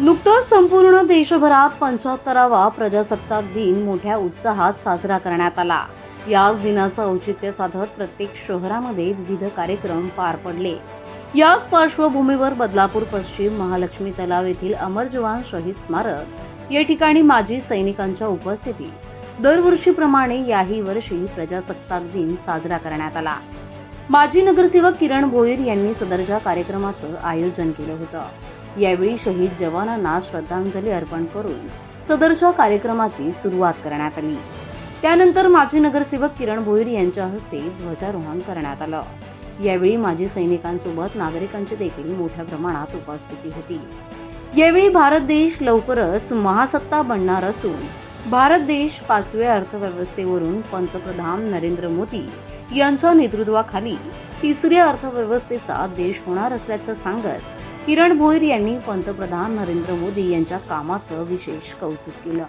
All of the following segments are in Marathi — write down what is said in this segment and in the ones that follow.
नुकतंच संपूर्ण देशभरात पंच्याहत्तरावा प्रजासत्ताक दिन मोठ्या उत्साहात साजरा करण्यात आला. याच दिनाचं औचित्य साधत प्रत्येक शहरामध्ये विविध कार्यक्रम पार पडले. याच पार्श्वभूमीवर बदलापूर पश्चिम महालक्ष्मी तलाव येथील अमर जवान शहीद स्मारक या ठिकाणी माजी सैनिकांच्या उपस्थितीत दरवर्षीप्रमाणे याही वर्षी प्रजासत्ताक दिन साजरा करण्यात आला. माजी नगरसेवक किरण भोईर यांनी सदरच्या कार्यक्रमाचं आयोजन केलं होतं. यावेळी शहीद जवानांना श्रद्धांजली अर्पण करून सदरच्या कार्यक्रमाची सुरुवात करण्यात आली. त्यानंतर माजी नगरसेवक किरण भोईर यांच्या हस्ते ध्वजारोहण करण्यात आलं. यावेळी माजी सैनिकांसोबत नागरिकांची देखील मोठ्या प्रमाणात उपस्थिती होती. यावेळी भारत देश लवकरच महासत्ता बनणार असून भारत देश पाचव्या अर्थव्यवस्थेवरून पंतप्रधान नरेंद्र मोदी यांच्या नेतृत्वाखाली तिसऱ्या अर्थव्यवस्थेचा देश होणार असल्याचं सांगत किरण भोईर यांनी पंतप्रधान नरेंद्र मोदी यांच्या कामाचं विशेष कौतुक केलं.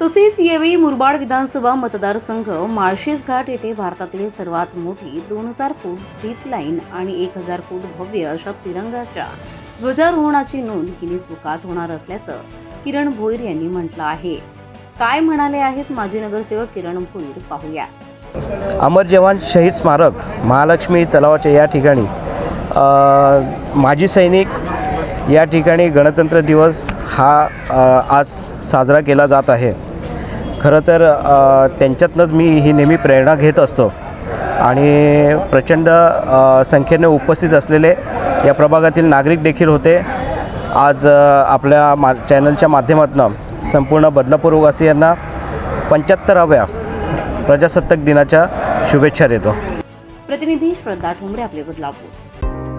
तसेच यावेळी मुरबाड विधानसभा मतदारसंघ माळशेज घाट येथे भारतातील सर्वात मोठी दोन हजार फूट झिप लाईन आणि एक हजार फूट भव्य अशा तिरंगाच्या ध्वजारोहणाची नोंद गिनीज बुकात होणार असल्याचं किरण भोईर यांनी म्हटलं आहे. काय म्हणाले आहेत माजी नगरसेवक किरण भोईर पाहूया. अमर जवान शहीद स्मारक महालक्ष्मी तलावाच्या या ठिकाणी माजी सैनिक या ठिकाणी गणतंत्र दिवस हा आज साजरा केला जात आहे. खरं तर त्यांच्यातनंच मी ही नेहमी प्रेरणा घेत असतो आणि प्रचंड संख्येने उपस्थित असलेले या प्रभागातील नागरिक देखील होते. आज आपल्या मा चॅनलच्या माध्यमातून संपूर्ण बदलापूरवासियांना पंच्याहत्तराव्या प्रजासत्ताक दिनाच्या शुभेच्छा देतो. प्रतिनिधी श्रद्धा ठोंबरे आपले बदलापूर.